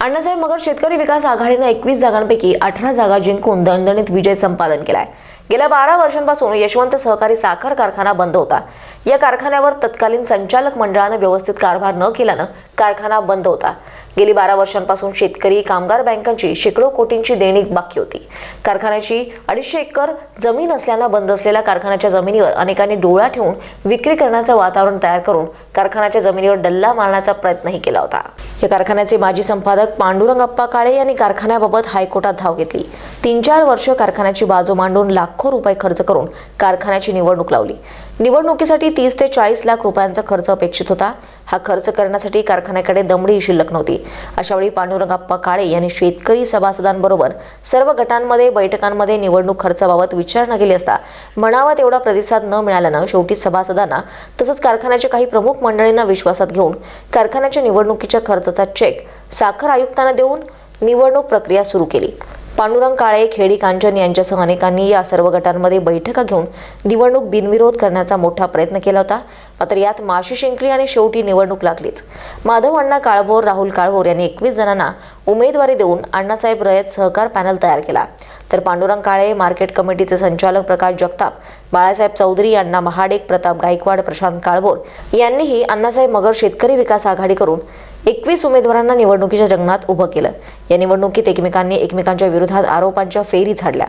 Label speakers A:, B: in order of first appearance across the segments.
A: अण्णासाहेब मगर शेतकरी विकास आघाडीनं एकवीस जागांपैकी अठरा जागा जिंकून दणदणीत विजय संपादन केलाय. गेल्या बारा वर्षांपासून यशवंत सहकारी साखर कारखाना बंद होता. या कारखान्यावर तत्कालीन संचालक मंडळानं व्यवस्थित कारभार न केल्यानं कारखाना बंद होता. गेली बारा वर्षांपासून शेतकरी कामगार बँकांची शेकडो कोटींची देणी बाकी होती. कारखान्याची अडीचशे एकर जमीन असल्यानं बंद असलेल्या कारखान्याच्या जमिनीवर अनेकांनी डोळा ठेवून विक्री करण्याचं वातावरण तयार करून कारखान्याच्या जमिनीवर डल्ला मारण्याचा प्रयत्नही केला होता. या कारखान्याचे माजी संपादक पांडुरंग अप्पा काळे यांनी कारखान्याबाबत हायकोर्टात धाव घेतली. तीन चार वर्ष कारखान्याची बाजू मांडून लाखो रुपये खर्च करून कारखान्याची निवडणूक लावली. निवडणुकीसाठी तीस ते चाळीस लाख रुपयांचा खर्च अपेक्षित होता. हा खर्च करण्यासाठी कारखान्याकडे दमडी शिल्लक नव्हती अशावेळी पांडुरंगाप्पा काळे यांनी शेतकरी सभासदांबरोबर सर्व गटांमध्ये बैठकांमध्ये निवडणूक खर्चाबाबत विचारणा केली असता म्हणावा तेवढा प्रतिसाद न मिळाल्यानं शेवटी सभासदांना तसंच कारखान्याच्या काही प्रमुख मंडळींना विश्वासात घेऊन कारखान्याच्या निवडणुकीच्या खर्चाचा चेक साखर आयुक्तांना देऊन निवडणूक प्रक्रिया सुरू केली. पांडुरंग काळे खेडी कांचन यांच्यासह अनेकांनी या सर्व गटांमध्ये बैठका घेऊन निवडणूक बिनविरोध करण्याचा मोठा प्रयत्न केला होता. मात्र यात माशी शिंकली आणि शेवटी निवडणूक लागलीच. माधव अण्णा काळभोर राहुल काळभोर यांनी एकवीस जणांना उमेदवारी देऊन अण्णासाहेब रयत सहकार पॅनल तयार केला. तर पांडुरंग काळे मार्केट कमिटीचे संचालक प्रकाश जगताप बाळासाहेब चौधरी अण्णा महाडेक प्रताप गायकवाड प्रशांत काळभोर यांनीही अण्णासाहेब मगर शेतकरी विकास आघाडी करून एकवीस उमेदवारांना निवडणुकीच्या जंगणात उभं केलं. या निवडणुकीत एकमेकांनी एकमेकांच्या विरोधात आरोपांच्या फेरी झाडल्या.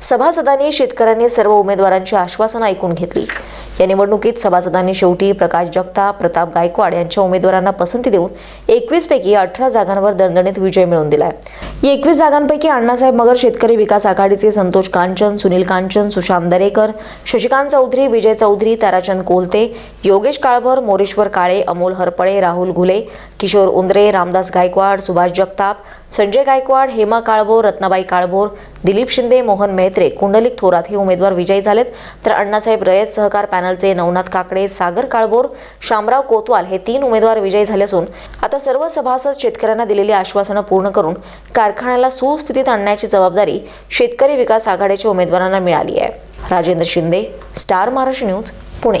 A: सभासदांनी शेतकऱ्यांनी सर्व उमेदवारांची आश्वासनं ऐकून घेतली. या निवडणुकीत सभासदांनी शेवटी प्रकाश जगताप प्रताप गायकवाड यांच्या उमेदवारांना पसंती देऊन एकवीस पैकी अठरा जागांवर दणदणीत विजय मिळवून दिलाय. एकवीस जागांपैकी अण्णासाहेब मगर शेतकरी विकास आघाडीचे संतोष कांचन सुनील कांचन सुशांत दरेकर शशिकांत चौधरी विजय चौधरी ताराचंद कोलते योगेश काळभर मोरेश्वर काळे अमोल हरपळे राहुल घुले किशोर उंद्रे रामदास गायकवाड सुभाष जगताप संजय गायकवाड हेमा काळभोर रत्नाबाई काळभोर दिलीप शिंदे मोहन मेहत्रे कुंडलिक थोरात हे उमेदवार विजयी झालेत. तर अण्णासाहेब रयत सहकार पॅनलचे नवनाथ काकडे सागर काळबोर शामराव कोतवाल हे तीन उमेदवार विजयी झाले असून आता सर्व सभासद शेतकऱ्यांना दिलेली आश्वासनं पूर्ण करून कारखान्याला सुस्थितीत आणण्याची जबाबदारी शेतकरी विकास आघाडीच्या उमेदवारांना मिळाली आहे. Rajendra Shinde star Maharashtra news Pune.